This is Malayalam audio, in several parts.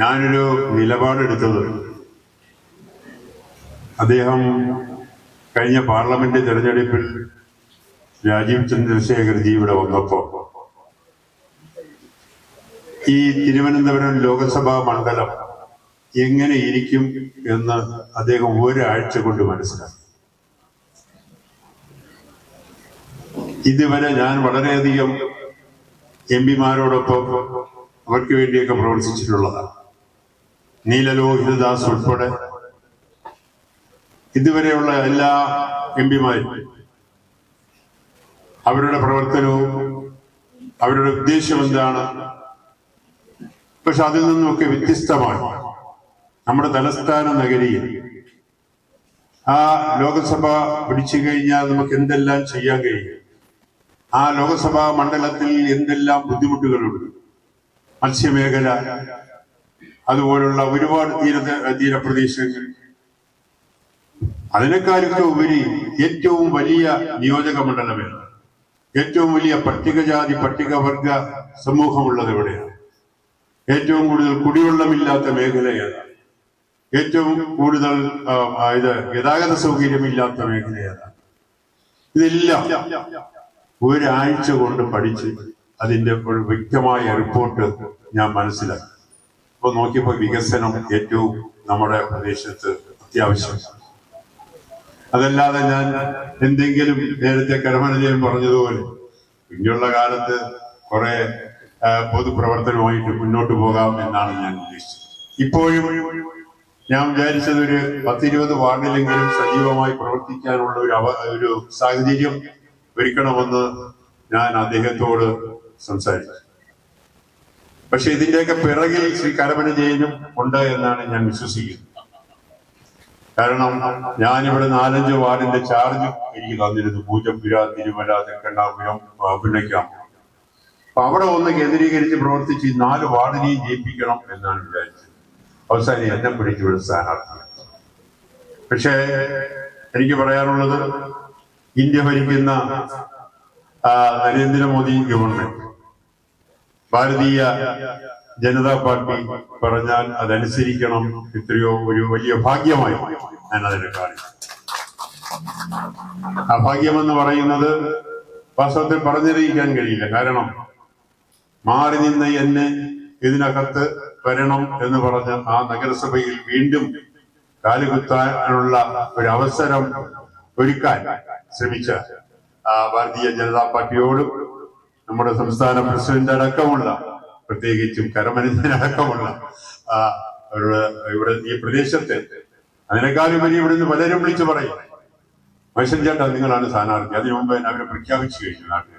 ഞാനൊരു നിലപാടെടുത്തത്. അദ്ദേഹം കഴിഞ്ഞ പാർലമെന്റ് തെരഞ്ഞെടുപ്പിൽ രാജീവ് ചന്ദ്രശേഖർജി ഇവിടെ വന്നപ്പോ ഈ തിരുവനന്തപുരം ലോകസഭാ മണ്ഡലം എങ്ങനെ ഇരിക്കും എന്ന് അദ്ദേഹം ഒരാഴ്ച കൊണ്ട് മനസ്സിലാക്കി. ഇതുവരെ ഞാൻ വളരെയധികം എം പിമാരോടൊപ്പം അവർക്ക് വേണ്ടിയൊക്കെ പ്രവർത്തിച്ചിട്ടുള്ളതാണ്. നീലലോഹിതദാസ് ഉൾപ്പെടെ ഇതുവരെയുള്ള എല്ലാ എം പിമാരും അവരുടെ പ്രവർത്തനവും അവരുടെ ഉദ്ദേശം എന്താണ്? പക്ഷെ അതിൽ നിന്നൊക്കെ വ്യത്യസ്തമാണ് നമ്മുടെ തലസ്ഥാന നഗരിയിൽ ആ ലോകസഭ പിടിച്ചു കഴിഞ്ഞാൽ നമുക്ക് എന്തെല്ലാം ചെയ്യാൻ കഴിയും? ആ ലോകസഭാ മണ്ഡലത്തിൽ എന്തെല്ലാം ബുദ്ധിമുട്ടുകളുണ്ട്? മത്സ്യമേഖല അതുപോലുള്ള ഒരുപാട് തീര തീരപ്രദേശങ്ങൾ. അതിനേക്കാളൊക്കെ ഉപരി ഏറ്റവും വലിയ നിയോജക മണ്ഡലമാണ് ഏറ്റവും വലിയ പട്ടികജാതി പട്ടികവർഗ സമൂഹമുള്ളത് എവിടെയാണ് ഏറ്റവും കൂടുതൽ കുടിവെള്ളമില്ലാത്ത മേഖലയാണ്. ഏറ്റവും കൂടുതൽ ഇത് ഗതാഗത സൗകര്യമില്ലാത്ത മേഖലയാണ്. ഇതെല്ലാം ഒരാഴ്ച കൊണ്ട് പഠിച്ച് അതിന്റെ ഒരു വ്യക്തമായ റിപ്പോർട്ട് ഞാൻ മനസ്സിലാക്കി. അപ്പൊ നോക്കിയപ്പോ വികസനം ഏറ്റവും നമ്മുടെ പ്രദേശത്ത് അത്യാവശ്യം. അതല്ലാതെ ഞാൻ എന്തെങ്കിലും നേരത്തെ കരമനജയം പറഞ്ഞതുപോലെ പിന്നെയുള്ള കാലത്ത് കുറെ പൊതുപ്രവർത്തനമായിട്ട് മുന്നോട്ട് പോകാം എന്നാണ് ഞാൻ ഉദ്ദേശിച്ചത്. ഇപ്പോഴും ഞാൻ വിചാരിച്ചത് ഒരു പത്തിരുപത് വാർഡിലെങ്കിലും സജീവമായി പ്രവർത്തിക്കാനുള്ള ഒരു അവ ഒരു സാഹചര്യം ഒരുക്കണമെന്ന് ഞാൻ അദ്ദേഹത്തോട് സംസാരിച്ചു. പക്ഷെ ഇതിന്റെയൊക്കെ പിറകിൽ ശ്രീ കരമനജയനും ഉണ്ട് എന്നാണ് ഞാൻ വിശ്വസിക്കുന്നത്. കാരണം ഞാനിവിടെ നാലഞ്ച് വാർഡിന്റെ ചാർജ് എനിക്ക് തന്നിരുന്നു. പൂജപ്പുര തിരുമല തെക്കണ്ണാപുരം പുന്നയ്ക്കാം. അപ്പൊ അവിടെ ഒന്ന് കേന്ദ്രീകരിച്ച് പ്രവർത്തിച്ച് ഈ നാല് വാർഡിനെയും ജയിപ്പിക്കണം എന്നാണ് വിചാരിച്ചത്. അവസാനം എന്നെ പിടിച്ചു ഇവിടെ സ്ഥാനാർത്ഥി പക്ഷേ എനിക്ക് പറയാനുള്ളത് ഇന്ത്യ ഭരിക്കുന്ന നരേന്ദ്രമോദി ഗവൺമെന്റ്. ഭാരതീയ ജനതാ പാർട്ടി പറഞ്ഞാൽ അതനുസരിക്കണം. എത്രയോ ഒരു വലിയ ഭാഗ്യമായി ഞാൻ അതിനെ കാണിച്ചു. ആ ഭാഗ്യമെന്ന് പറയുന്നത് വാസ്തവത്തിൽ പറഞ്ഞറിയിക്കാൻ കഴിയില്ല. കാരണം മാറി നിന്ന് എന്നെ ഇതിനകത്ത് വരണം എന്ന് പറഞ്ഞ ആ നഗരസഭയിൽ വീണ്ടും കാലുകുത്താനുള്ള ഒരു അവസരം ഒരുക്കാൻ ശ്രമിച്ച ഭാരതീയ ജനതാ പാർട്ടിയോടും നമ്മുടെ സംസ്ഥാന പ്രസിഡന്റ് അടക്കമുള്ള പ്രത്യേകിച്ചും കരമനുജനടക്കമുള്ള ഇവിടെ ഈ പ്രദേശത്തെ വലിയ ഇവിടുന്ന് പലരും വിളിച്ചു പറയും. മനുഷ്യൻ ചേട്ടാ നിങ്ങളാണ് സ്ഥാനാർത്ഥി. അതിനു മുമ്പ് തന്നെ അവരെ പ്രഖ്യാപിച്ചു കഴിഞ്ഞു നാട്ടിൽ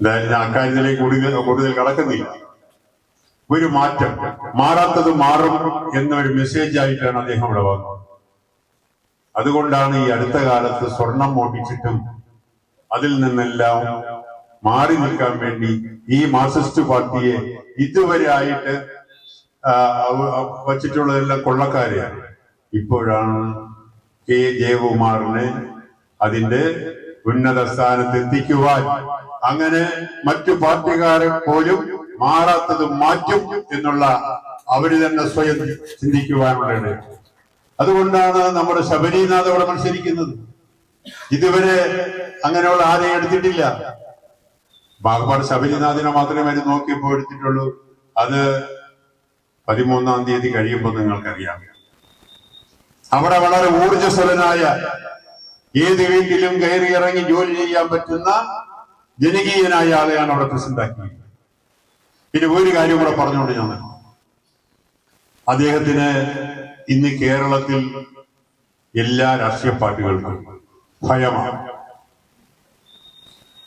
എന്തായാലും അക്കാര്യത്തിലേക്ക് കൂടുതൽ കൂടുതൽ കടക്കുന്നില്ല. ഒരു മാറ്റം മാറാത്തത് മാറും എന്നൊരു മെസ്സേജ് ആയിട്ടാണ് അദ്ദേഹം ഇവിടെ വന്നത്. അതുകൊണ്ടാണ് ഈ അടുത്ത കാലത്ത് സ്വർണം മോട്ടിച്ചിട്ടും അതിൽ നിന്നെല്ലാം മാറി നിൽക്കാൻ വേണ്ടി ഈ മാർസിസ്റ്റ് പാർട്ടിയെ ഇതുവരെ ആയിട്ട് വച്ചിട്ടുള്ളതെല്ലാം കൊള്ളക്കാരെയാണ്. ഇപ്പോഴാണ് കെ. ജയകുമാറിനെ അതിന്റെ ഉന്നത സ്ഥാനത്ത് എത്തിക്കുവാൻ അങ്ങനെ മറ്റു പാർട്ടിക്കാരെ പോലും മാറാത്തത് മാറ്റും എന്നുള്ള അവർ തന്നെ സ്വയം ചിന്തിക്കുവാനുള്ള അതുകൊണ്ടാണ് നമ്മുടെ ശബരിനാഥ് അവിടെ മത്സരിക്കുന്നത്. ഇതുവരെ അങ്ങനെയുള്ള ആരെയും എടുത്തിട്ടില്ല. ബാഗപ്പാട് ശബരിനാഥിനെ മാത്രമേ അത് നോക്കിയപ്പോ എടുത്തിട്ടുള്ളൂ. അത് പതിമൂന്നാം തീയതി കഴിയുമ്പോൾ നിങ്ങൾക്കറിയാം. അവിടെ വളരെ ഊർജസ്വലനായ ഏത് വീട്ടിലും കയറി ഇറങ്ങി ജോലി ചെയ്യാൻ പറ്റുന്ന ജനകീയനായ ആളെയാണ് അവിടെ പ്രസിഡന്റ് ആക്കിയത് പിന്നെ ഒരു കാര്യം കൂടെ പറഞ്ഞുകൊണ്ട് ഞാൻ. അദ്ദേഹത്തിന് ഇന്ന് കേരളത്തിൽ എല്ലാ രാഷ്ട്രീയ പാർട്ടികൾക്കും ഭയമാണ്.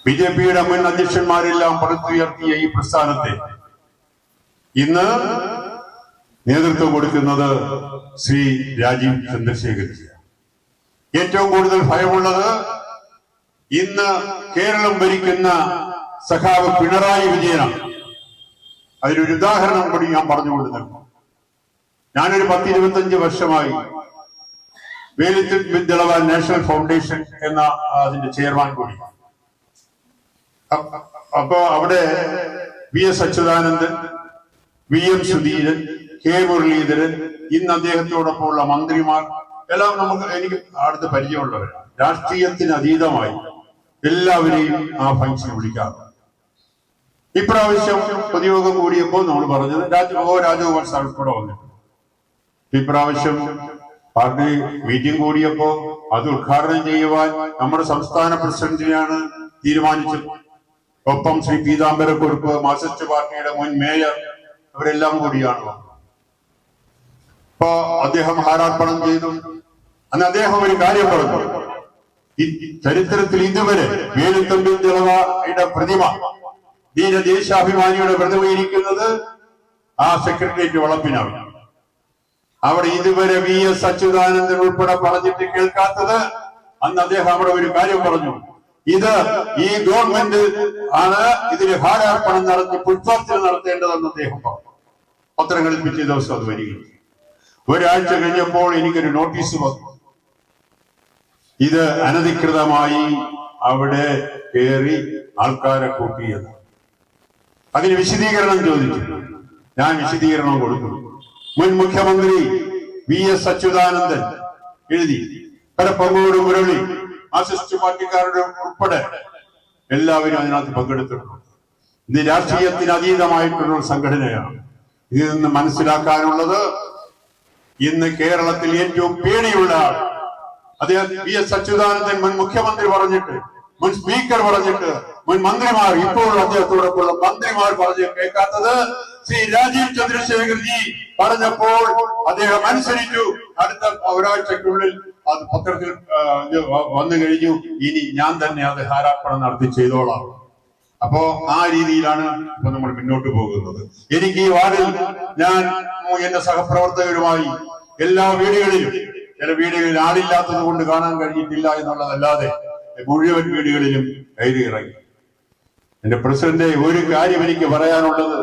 ബി ജെ പിയുടെ മുൻ അധ്യക്ഷന്മാരെല്ലാം പടുത്തുയർത്തിയ ഈ പ്രസ്ഥാനത്തെ ഇന്ന് നേതൃത്വം കൊടുക്കുന്നത് ശ്രീ രാജീവ് ചന്ദ്രശേഖരജിയാണ് ഏറ്റവും കൂടുതൽ ഭയമുള്ളത് ഇന്ന് കേരളം ഭരിക്കുന്ന സഖാവ് പിണറായി വിജയനാണ്. അതിനൊരു ഉദാഹരണം കൂടി ഞാൻ പറഞ്ഞുകൊണ്ട് നിൽക്കും ഞാനൊരു പത്ത് ഇരുപത്തഞ്ച് വർഷമായി വേലിത്തിൽ വിദ്യളവാൻ നാഷണൽ ഫൗണ്ടേഷൻ എന്ന അതിന്റെ ചെയർമാൻ കൂടി അ- അപ്പൊ അവിടെ V S Achuthanandan V M Sudheeran K Muraleedharan ഇന്ന് അദ്ദേഹത്തോടൊപ്പമുള്ള മന്ത്രിമാർ എല്ലാം നമുക്ക് എനിക്ക് അടുത്ത് പരിചയമുള്ളവരാണ് രാഷ്ട്രീയത്തിന് അതീതമായി എല്ലാവരെയും ആ ഫംഗ്ഷൻ വിളിക്കാറുണ്ട് ഇപ്രാവശ്യം പൊതുയോഗം കൂടിയപ്പോൾ നമ്മൾ പറഞ്ഞത് രാജ ഓ രാജഗോപാൽ സാർ ഉൾപ്പെടെ വന്നിട്ടുണ്ട്. ഇപ്രാവശ്യം പാർട്ടി മീറ്റിംഗ് കൂടിയപ്പോ അത് ഉദ്ഘാടനം ചെയ്യുവാൻ നമ്മുടെ സംസ്ഥാന പ്രസിഡന്റിനെയാണ് തീരുമാനിച്ചത്. ഒപ്പം ശ്രീ പീതാംബരക്കുറുപ്പ് മാർസിസ്റ്റ് പാർട്ടിയുടെ മുൻ മേയർ അവരെല്ലാം കൂടിയാണ്. ഇപ്പോ അദ്ദേഹം ഹാരാർപ്പണം ചെയ്തു. അന്ന് അദ്ദേഹം ഒരു കാര്യം പറഞ്ഞു. ഈ ചരിത്രത്തിൽ ഇതുവരെ വേലുത്തമ്പിൽ തിളവയുടെ പ്രതിമ ധീര ദേശാഭിമാനിയുടെ പ്രതിമ ഇരിക്കുന്നത് ആ സെക്രട്ടേറിയറ്റ് വളപ്പിനാണ്. അവിടെ ഇതുവരെ വി എസ് അച്യുതാനന്ദൻ ഉൾപ്പെടെ പറഞ്ഞിട്ട് കേൾക്കാത്തത് അന്ന് അദ്ദേഹം അവിടെ ഒരു കാര്യം പറഞ്ഞു. ഇത് ഈ ഗവൺമെന്റ് ആണ് ഇതിന് ഭാരാർപ്പണം നടത്തി പുഷ്പാർച്ചന നടത്തേണ്ടതെന്ന് അദ്ദേഹം പറഞ്ഞു. പത്രങ്ങളിൽ പിറ്റേ ദിവസം അത് വരികയും ഒരാഴ്ച കഴിഞ്ഞപ്പോൾ എനിക്കൊരു നോട്ടീസ് വന്നു. ഇത് അനധികൃതമായി അവിടെ കയറി ആൾക്കാരെ കൂട്ടിയത് അതിന് വിശദീകരണം ചോദിച്ചു. ഞാൻ വിശദീകരണം കൊടുത്തു. മുൻ മുഖ്യമന്ത്രി വി എസ് അച്യുതാനന്ദൻ എഴുതി. പരപ്പങ്ങോട് മുരളി മാർക്സിസ്റ്റ് പാർട്ടിക്കാരുടെ ഉൾപ്പെടെ എല്ലാവരും അതിനകത്ത് പങ്കെടുത്തിട്ടുണ്ട്. ഇത് രാഷ്ട്രീയത്തിന് അതീതമായിട്ടുള്ള സംഘടനയാണ്. ഇതിൽ നിന്ന് മനസ്സിലാക്കാനുള്ളത് ഇന്ന് കേരളത്തിൽ ഏറ്റവും പേടിയുള്ള ആൾ. അദ്ദേഹം വി എസ് അച്യുതാനന്ദൻ മുൻ മുഖ്യമന്ത്രി പറഞ്ഞിട്ട് മുൻ സ്പീക്കർ പറഞ്ഞിട്ട് മുൻ മന്ത്രിമാർ ഇപ്പോൾ അദ്ദേഹത്തോടൊപ്പമുള്ള മന്ത്രിമാർ പറഞ്ഞ് കേൾക്കാത്തത് ശ്രീ രാജീവ് ചന്ദ്രശേഖർജി പറഞ്ഞപ്പോൾ അദ്ദേഹം അനുസരിച്ചു. അടുത്ത ഒരാഴ്ചക്കുള്ളിൽ അത് പത്രത്തിൽ വന്നു കഴിഞ്ഞു. ഇനി ഞാൻ തന്നെ അത് ഹാരാർപ്പണം നടത്തി ചെയ്തോളാം. അപ്പോ ആ രീതിയിലാണ് ഇപ്പൊ നമ്മൾ മുന്നോട്ട് പോകുന്നത്. എനിക്ക് ഈ വാർഡിൽ ഞാൻ എന്റെ സഹപ്രവർത്തകരുമായി എല്ലാ വീടുകളിലും ചില വീടുകളിൽ ആളില്ലാത്തത് കൊണ്ട് കാണാൻ കഴിഞ്ഞിട്ടില്ല എന്നുള്ളതല്ലാതെ മുഴുവൻ വീടുകളിലും കയറി ഇറങ്ങി. എന്റെ പ്രസിഡന്റ് ഒരു കാര്യം എനിക്ക് പറയാനുള്ളത്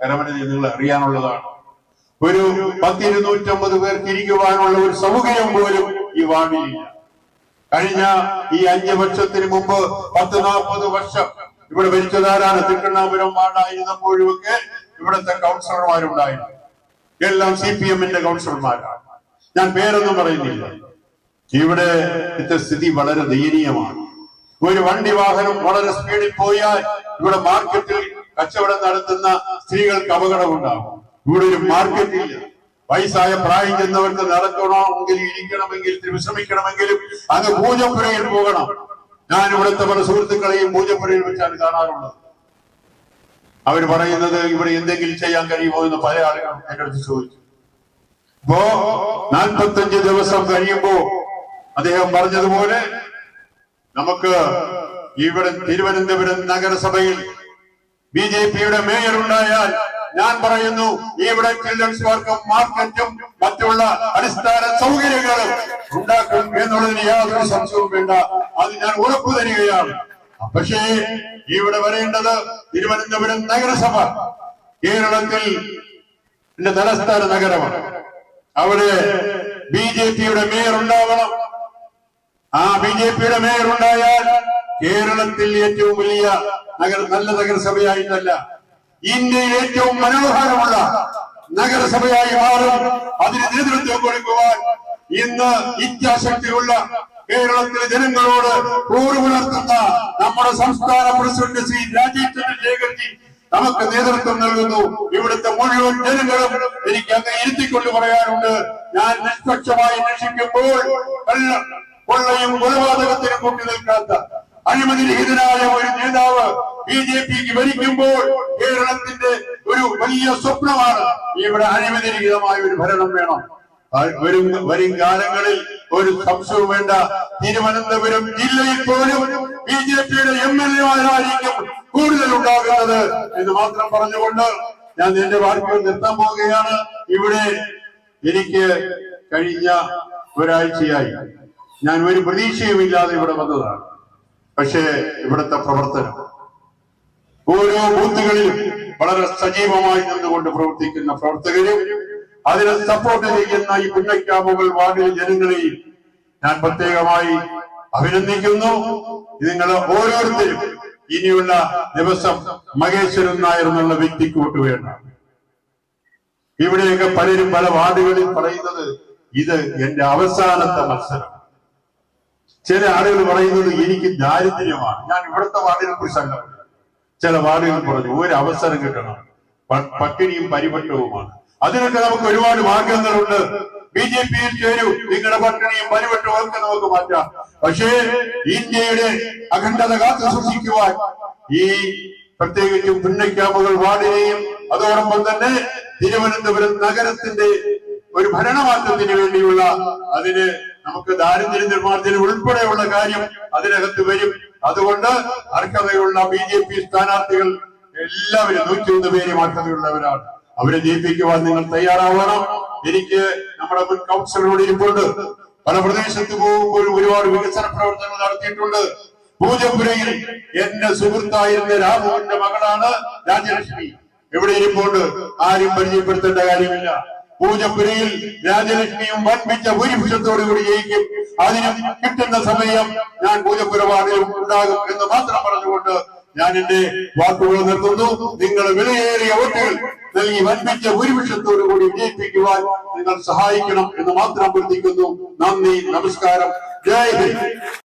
കരമനതി നിങ്ങൾ അറിയാനുള്ളതാണ്. ഒരു പത്തിരുന്നൂറ്റമ്പത് പേർക്ക് ഇരിക്കുവാനുള്ള ഒരു സൗകര്യം പോലും ഈ കഴിഞ്ഞ ഈ അഞ്ച് വർഷത്തിന് മുമ്പ് പത്ത് നാൽപ്പത് വർഷം ഇവിടെ ഭരിച്ചതാരാണ്? തിരുവണ്ണാപുരം വാർഡായിരുന്നപ്പോഴുമൊക്കെ ഇവിടുത്തെ കൗൺസിലർമാരുണ്ടായിരുന്നു. എല്ലാം സി പി എമ്മിന്റെ കൗൺസിലർമാരാണ്. ഞാൻ പേരൊന്നും പറയുന്നില്ല. ഇവിടെ ഇത്തെ സ്ഥിതി വളരെ ദയനീയമാണ്. ഒരു വണ്ടി വാഹനം വളരെ സ്പീഡിൽ പോയാൽ ഇവിടെ മാർക്കറ്റിൽ കച്ചവടം നടത്തുന്ന സ്ത്രീകൾക്ക് അപകടമുണ്ടാകും. ഇവിടെ ഒരു മാർക്കറ്റില്ല. വയസ്സായ പ്രായം ചെന്നവർക്ക് നടക്കണമെങ്കിൽ ഇരിക്കണമെങ്കിൽ വിശ്രമിക്കണമെങ്കിലും അങ്ങ് പൂജപ്പുരയിൽ പോകണം. ഞാൻ ഇവിടുത്തെ പല സുഹൃത്തുക്കളെയും പൂജപ്പുരയിൽ വെച്ചാണ് കാണാറുള്ളത്. അവർ പറയുന്നത് ഇവിടെ എന്തെങ്കിലും ചെയ്യാൻ കഴിയുമോ എന്ന് പല ആളുകളും എന്റെ അടുത്ത് ചോദിച്ചു. ഇപ്പോ നാൽപ്പത്തഞ്ച് ദിവസം കഴിയുമ്പോ അദ്ദേഹം പറഞ്ഞതുപോലെ നമുക്ക് ഇവിടെ തിരുവനന്തപുരം നഗരസഭയിൽ ബി ജെ പിയുടെ മേയർ ഉണ്ടായാൽ ഞാൻ പറയുന്നു ഇവിടെ ചിൽഡ്രൻസ് പാർക്കും മാർക്കറ്റും മറ്റുള്ള അടിസ്ഥാന സൗകര്യങ്ങളും ഉണ്ടാക്കും എന്നുള്ളതിന് യാതൊരു സംശയവും വേണ്ട. അത് ഞാൻ ഉറപ്പു തരികയാണ്. പക്ഷേ ഇവിടെ വരേണ്ടത് തിരുവനന്തപുരം നഗരസഭ കേരളത്തിൽ തലസ്ഥാന നഗരമാണ്. അവിടെ ബി ജെ പിയുടെ മേയർ ഉണ്ടാവണം. ആ ബി ജെ പിയുടെ മേയർ ഉണ്ടായാൽ കേരളത്തിൽ ഏറ്റവും വലിയ നഗര നല്ല നഗരസഭയായിട്ടല്ല ഇന്ത്യയിൽ ഏറ്റവും മനോഹരമുള്ള നഗരസഭയായി മാറും. അതിന് നേതൃത്വം കൊടുക്കുവാൻ ഇന്ന് ഇച്ഛാശക്തിയുള്ള കേരളത്തിലെ ജനങ്ങളോട് കൂറ് പുലർത്തുന്ന നമ്മുടെ സംസ്ഥാന പ്രസിഡന്റ് ശ്രീ രാജീവ് ചന്ദ്രശേഖർജി നമുക്ക് നേതൃത്വം നൽകുന്നു. ഇവിടുത്തെ മുഴുവൻ ജനങ്ങളും എനിക്ക് അങ്ങനെ ഇരുത്തിക്കൊണ്ട് പറയാനുണ്ട്. ഞാൻ നിഷ്പക്ഷമായി അന്വേഷിക്കുമ്പോൾ കൊള്ളയും കൊലപാതകത്തിനും കൂട്ടി നിൽക്കാത്ത അഴിമതിരഹിതനായ ഒരു നേതാവ് ബി ജെ പിക്ക് ഭരിക്കുമ്പോൾ കേരളത്തിന്റെ ഒരു വലിയ സ്വപ്നമാണ് ഇവിടെ അഴിമതിരഹിതമായ ഒരു ഭരണം വേണം. വരും വരും കാലങ്ങളിൽ ഒരു സംശയവും വേണ്ട. തിരുവനന്തപുരം ജില്ലയിൽ പോലും ബി ജെ പിയുടെ എം എൽ എമാരായിരിക്കും കൂടുതൽ ഉണ്ടാകുന്നത് എന്ന് മാത്രം പറഞ്ഞുകൊണ്ട് ഞാൻ എന്റെ വാക്കുകൾ നിർത്താൻ പോവുകയാണ്. ഇവിടെ എനിക്ക് കഴിഞ്ഞ ഒരാഴ്ചയായി. ഞാൻ ഒരു പ്രതീക്ഷയുമില്ലാതെ ഇവിടെ വന്നതാണ്. പക്ഷേ ഇവിടുത്തെ പ്രവർത്തനം ഓരോ ബൂത്തുകളിലും വളരെ സജീവമായി നിന്നുകൊണ്ട് പ്രവർത്തിക്കുന്ന പ്രവർത്തകരും അതിനെ സപ്പോർട്ട് ചെയ്യുന്ന ഈ പുന്നക്കാമുകൾ വാർഡിലെ ജനങ്ങളെയും ഞാൻ പ്രത്യേകമായി അഭിനന്ദിക്കുന്നു. നിങ്ങൾ ഓരോരുത്തരും ഇനിയുള്ള ദിവസം മഹേശ്വരൻ നായർ എന്നുള്ള വ്യക്തിക്ക് വോട്ട് വേണം. ഇവിടെയൊക്കെ പലരും പല വാർഡുകളിൽ പറയുന്നത് ഇത് എന്റെ അവസാനത്തെ മത്സരം. ചില ആളുകൾ പറയുന്നത് എനിക്ക് ദാരിദ്ര്യമാണ്. ഞാൻ ഇവിടുത്തെ വാർഡിനെ സംഘം. ചില വാർഡുകൾ പറഞ്ഞു ഒരു അവസരം കിട്ടണം പട്ടിണിയും പരിപട്ടവുമാണ് അതിനൊക്കെ നമുക്ക് ഒരുപാട് മാർഗങ്ങളുണ്ട്. ബി ജെ പിയിൽ ചേരൂ നിങ്ങളുടെ പട്ടിണിയും പരിപട്ടവും ഒക്കെ നമുക്ക് മാറ്റാം. പക്ഷേ ഇന്ത്യയുടെ അഖണ്ഡത കാത്തു സൂക്ഷിക്കുവാൻ ഈ പ്രത്യേകിച്ചും പുന്നയ്ക്കാമുകൾ വാർഡിനെയും അതോടൊപ്പം തന്നെ തിരുവനന്തപുരം നഗരത്തിന്റെ ഒരു ഭരണമാറ്റത്തിന് വേണ്ടിയുള്ള അതിന് നമുക്ക് ദാരിദ്ര്യ നിർമ്മാർജനം ഉൾപ്പെടെയുള്ള കാര്യം അതിനകത്ത് വരും. അതുകൊണ്ട് അർഹതയുള്ള ബി ജെ പി സ്ഥാനാർത്ഥികൾ എല്ലാവരും നൂറ്റിയൊന്ന് പേരും അർഹതയുള്ളവരാണ് അവരെ ജയിപ്പിക്കുവാൻ നിങ്ങൾ തയ്യാറാവണം. എനിക്ക് നമ്മുടെ മുൻ കൗൺസിലറോട് ഇരിപ്പുണ്ട്. പല പ്രദേശത്ത് പോകുമ്പോൾ ഒരുപാട് വികസന പ്രവർത്തനങ്ങൾ നടത്തിയിട്ടുണ്ട്. പൂജപ്പുരയിൽ എന്റെ സുഹൃത്തായിരുന്ന രാഘവന്റെ മകളാണ് രാജലക്ഷ്മി. എവിടെ ഇരിപ്പുണ്ട്? ആരും പരിചയപ്പെടുത്തേണ്ട കാര്യമില്ല. പൂജപ്പുരയിൽ രാജലക്ഷ്മിയും വൻപിച്ച ഭൂരിപക്ഷത്തോടു കൂടി ജയിക്കും. അതിന് കിട്ടുന്ന സമയം ഞാൻ പൂജപ്പുര ഉണ്ടാകും എന്ന് മാത്രം പറഞ്ഞുകൊണ്ട് ഞാൻ എന്റെ വാക്കുകൾ നിർത്തുന്നു. നിങ്ങൾ വിലയേറിയ വോട്ടുകൾ നൽകി വൻപിച്ച ഭൂരിപക്ഷത്തോടു കൂടി വിജയിപ്പിക്കുവാൻ നിങ്ങൾ സഹായിക്കണം എന്ന് മാത്രം അഭ്യർത്ഥിക്കുന്നു നന്ദി നമസ്കാരം. ജയ് ഹിന്ദ്.